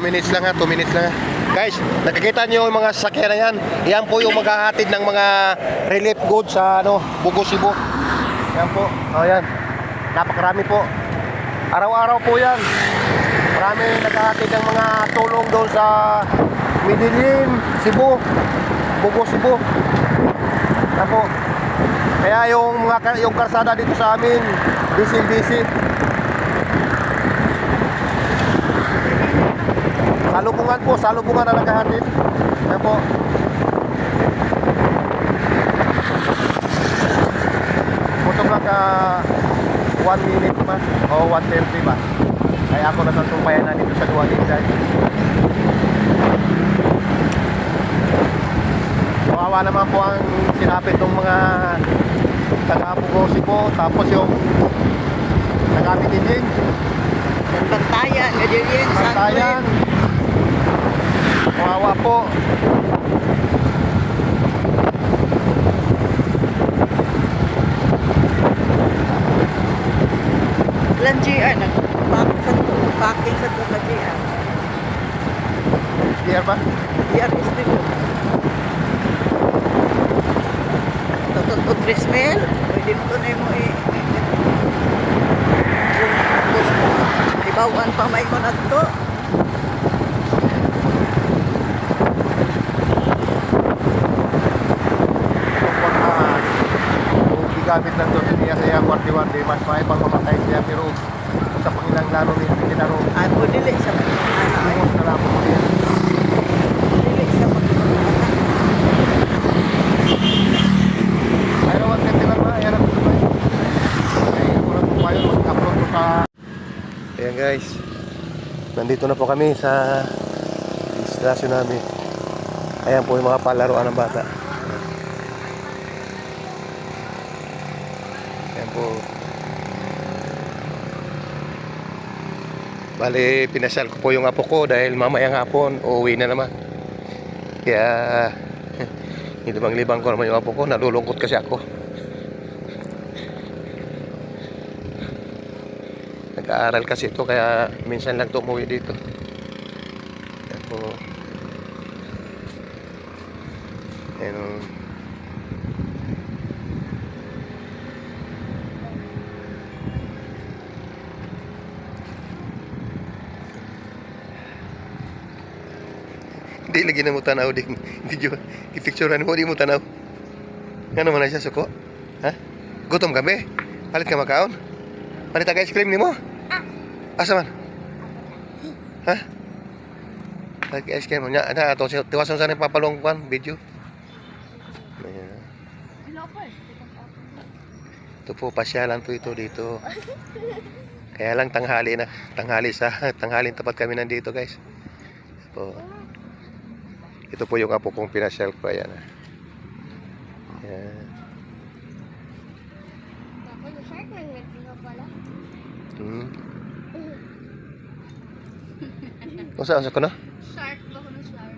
2 minutes lang ha, 2 minutes lang ha. Guys, nakikita niyo yung mga sasakyan na yan. Yan po yung maghahatid ng mga relief goods sa ano, Bugo Cebu. Yan po. Oh, yan. Napakarami po. Araw-araw po yan. Marami naghahatid ng mga tulong doon sa Medellin, Cebu, Bugo Cebu. Yan po. Kaya yung mga yung karsada dito sa amin, busy-busy. Salubungan po, salubungan na naghahatid. Yan po. Putok lang ka 1 minute pa o 1.30 ba. Kaya ako natatumpayan na dito sa Duwagin guys. Kawawa naman po ang sinapit ng mga taga-Pugosi po. Tapos yung taga-Mitidin. Dan Bantayan, yun. Bantayan. Kawawa po. Ilan GR, nag-packing sa to, packing sa GR. Clear ba? GR is dito. Tututod trismel, pwede mo na mo eh. Ibawan pa may mo na to. Kung uh, lang doon niya sa iyang wardi-wardi, mas may pang mamatay siya. Pero sa pangilang lalo ni Pinaro, Ay, mo dili sa ay. tumos na lang po siya. Dili sa pagkakataon. Ayaw ang kati lang ba? Ayaw ang kati lang. Kaya ko lang po kayo mag-upload ko. Ayan guys. Nandito na po kami sa installasyon namin. Ayan po yung mga palaruan ng bata. Po. Bali, pinasal ko po yung apo ko dahil mamayang hapon, uuwi na naman. Kaya, Libang-libang ko naman yung apo ko. Nalulungkot kasi ako. Nag-aaral kasi ito kaya minsan lang ito umuwi dito. Yan po. Hindi lagi na mo tanaw din. Video. I-picturean mo, di mo tanaw. Nga naman na siya, suko? Ha? Gutom kami? Palit ka makaon? Palit ka ice cream ni mo? Asa man? Ha? Palit ka ice cream mo. Nya, na, ito, tiwasan sa nang papalong kan, video. Ayan. Ito po, pasyalan po ito dito. Kaya lang tanghali na. Tanghali sa, tanghalin tapat kami nandito guys. Po. Ito po yung apo kong pinasyal ko. Ayan. ah. Ayan. Ako yung shark man, nagtinga pala. Hmm. Kung saan sa ko na? Shark ba ko ng shark?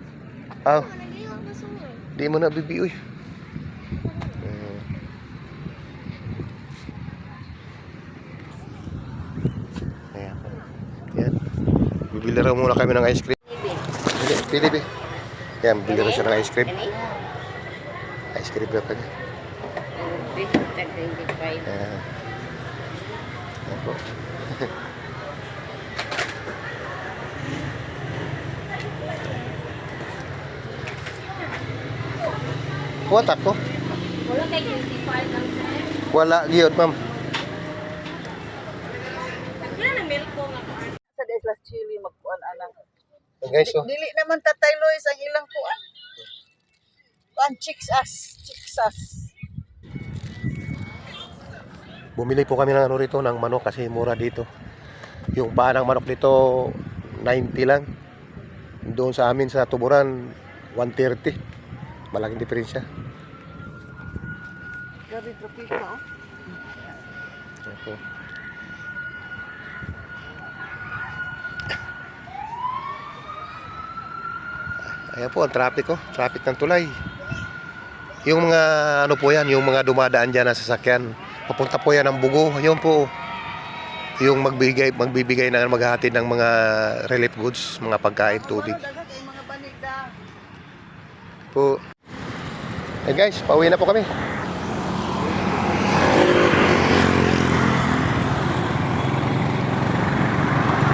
Aw, Ano, di mo na bibi uy. Hmm. Ayan. Ayan. Bibili raw muna kami ng ice cream. Pili bi. Ayan, bibili raw siya ng ice cream. Ice cream daw kanya. Ayan. Ayan po. What ako? Wala kay 25 lang sir. Wala gyud, ma'am. Kaya na milk ko nga ko. Sa Deslas Chili, magkuhan anang. Guys, oh. Dili naman tatay Lois ang ilang kuan. Kuan chicks us, chicks us. Bumili po kami ng ano rito ng manok kasi mura dito. Yung paa ng manok dito 90 lang. Doon sa amin sa Tuburan 130. Malaking diferensya. Grabe tropika oh. Ito. Ayan po, ang traffic ko. Traffic ng tulay. Yung mga ano po yan, yung mga dumadaan dyan na sasakyan. Papunta po yan ng bugo. Yun po. yung magbigay magbibigay ng maghahatid ng mga relief goods, mga pagkain, tubig. Po. Eh guys, pauwi na po kami.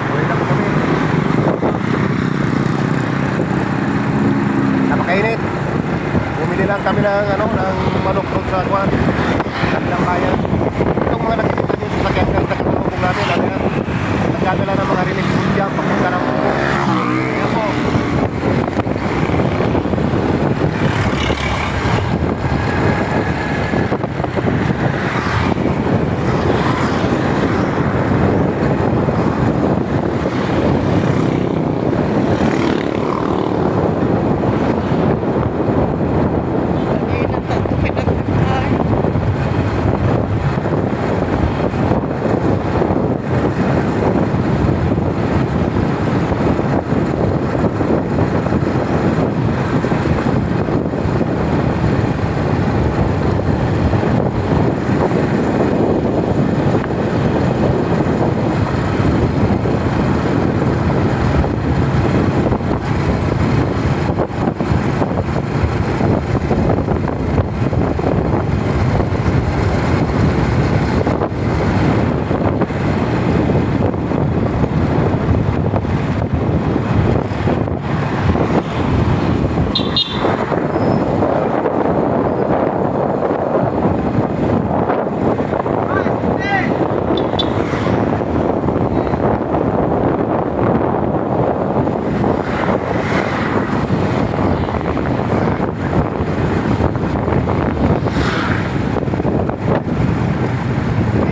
Pauwi na po kami. Napakainit. Bumili lang kami ng ano, ng manok doon sa Kwan. Kabilang bayan. Itong mga nakikita niyo sa sakyan ng tagatulong natin, ano yan ng mga relief food dyan, papunta ng buko. Yan po. Ay, natatupit ang pagkain.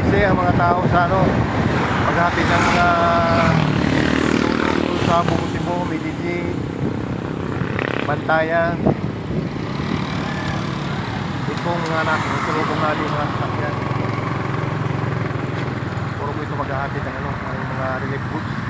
Kasi ang mga tao sa ano, maghatid ng mga sa Bukutibo, Medellin, Bantayan. Ito mga natin, tulong natin mga sasakyan. Puro po ito maghahatid ng ano, ng mga relief goods.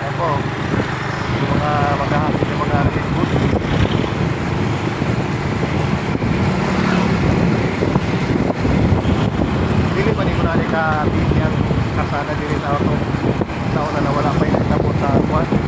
Ayan po, yung mga maghahatid ng mga relief goods. Dili pa ni ko na ka ang kasada dili sa auto. Sa una na wala pa yung po sa kuwan.